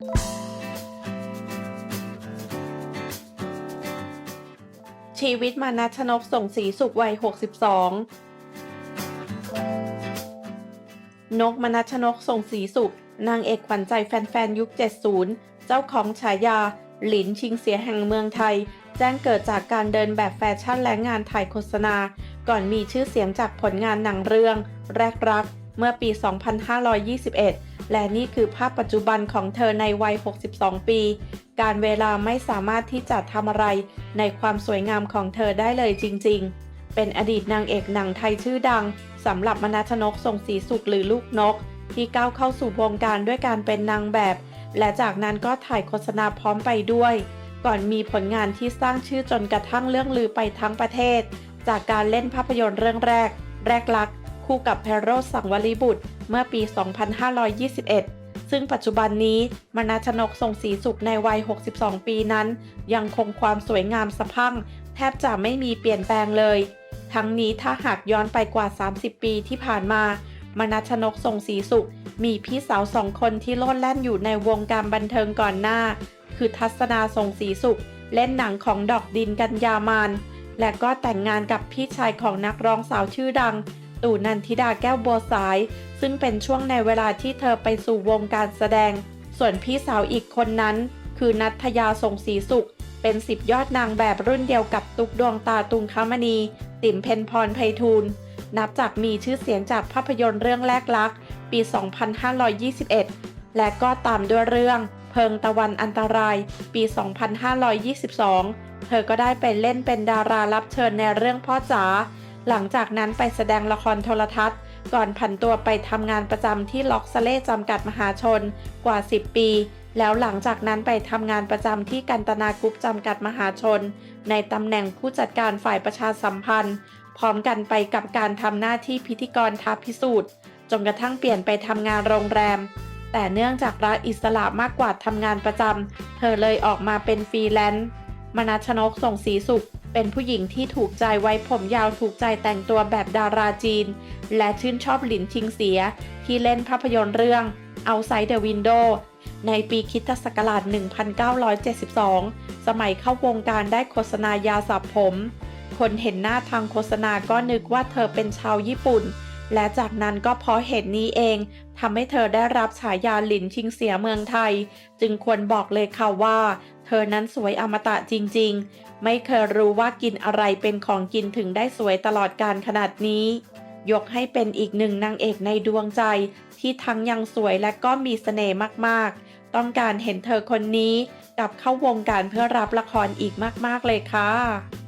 ชีวิตมานัชนกส่งสีสุขวัย 62 นกมนัชนกส่งสีสุข นางเอกขวัญใจแฟนๆ ยุค 70 เจ้าของฉายา หลินชิงเสียแห่งเมืองไทย แจ้งเกิดจากการเดินแบบแฟชั่นและงานถ่ายโฆษณา ก่อนมีชื่อเสียงจากผลงานหนังเรื่อง แรกรัก เมื่อปี 2521 และนี่คือภาพปัจจุบันของเธอในวัย 62 ปี การเวลาไม่สามารถที่จะทำอะไร ในความสวยงามของเธอได้เลยจริง ๆ เป็นอดีตนางเอกหนังไทยชื่อดังสำหรับมนัชนกทรงศรีสุขหรือลูกนก ที่ก้าวเข้าสู่วงการด้วยการเป็นนางแบบ และจากนั้นก็ถ่ายโฆษณาพร้อมไปด้วย ก่อนมีผลงานที่สร้างชื่อจนกระทั่งเรื่องลือไปทั้งประเทศ จากการเล่นภาพยนตร์เรื่องแรก แรกลัก คู่กับแพโรสังวลีบุตร เมื่อปี 2521 ซึ่งปัจจุบันนี้มนาชนกทรงศรีสุขในวัย 62 ปีนั้น ยังคงความสวยงามสะพัง แทบจะไม่มีเปลี่ยนแปลงเลย ทั้งนี้ถ้าหากย้อนไปกว่า 30 ปีที่ผ่านมามนัชนกทรงศรีสุข มีพี่สาวสองคนที่โลดแล่นอยู่ในวงการบันเทิงก่อนหน้า คือทัศนาทรงศรีสุข เล่นหนังของดอกดินกัญญามาน และก็แต่งงานกับพี่ชายของนักร้องสาวชื่อดัง ตู่นันทิดาแก้วบัวสาย ซึ่งเป็นช่วงในเวลาที่เธอไปสู่วงการแสดง ส่วนพี่สาวอีกคนนั้น คือนัทยาทรงศรีสุข เป็นสิบยอดนางแบบรุ่นเดียวกับตุกดวงตาตุงคามณี ติ๋มเพนพรไพฑูรย์นับจากมีชื่อเสียงจากภาพยนตร์เรื่องแรกลัก ปี 2521 และก็ตามด้วยเรื่อง เพิงตะวันอันตราย ปี 2522 เธอก็ได้ไปเล่นเป็นดารารับเชิญในเรื่องพ่อจ๋า หลังจากนั้นไปแสดงละครโทรทัศน์ ก่อนผันตัวไปทำงานประจำที่ล็อกซเล่จำกัดมหาชนกว่า 10 ปี แล้วหลังจากนั้นไปทำงานประจำที่กันตนากรุ๊ปจำกัดมหาชน ในตำแหน่งผู้จัดการฝ่ายประชาสัมพันธ์ พร้อมกันไปกับการทำหน้าที่พิธีกรท้าพิสูจน์จนกระทั่งเปลี่ยนไปทำงานโรงแรม แต่เนื่องจากรักอิสระมากกว่าทำงานประจำเธอเลยออกมาเป็นฟรีแลนซ์มนัชนกส่งสีสุข เป็นผู้หญิงที่ถูกใจไว้ผมยาวถูกใจแต่งตัวแบบดาราจีน และชื่นชอบหลินชิงเสีย ที่เล่นภาพยนตร์เรื่อง Outside the Window ในปีคริสตศักราช 1972 สมัยเข้าวงการได้โฆษณายาสระผม คนเห็นหน้าทางโฆษณาก็นึกว่าเธอเป็นชาวญี่ปุ่น และจากนั้นก็เพราะเหตุนี้เองทำให้เธอได้รับฉายาหลินชิงเสียเมืองไทย จึงควรบอกเลยค่ะว่า เธอนั้นสวยอมตะจริงๆ ไม่เคยรู้ว่ากินอะไรเป็นของกินถึงได้สวยตลอดการขนาดนี้ ยกให้เป็นอีกหนึ่งนางเอกในดวงใจ ที่ทั้งยังสวยและก็มีเสน่ห์มากๆ ต้องการเห็นเธอคนนี้กลับเข้าวงการเพื่อรับละครอีกมากๆเลยค่ะ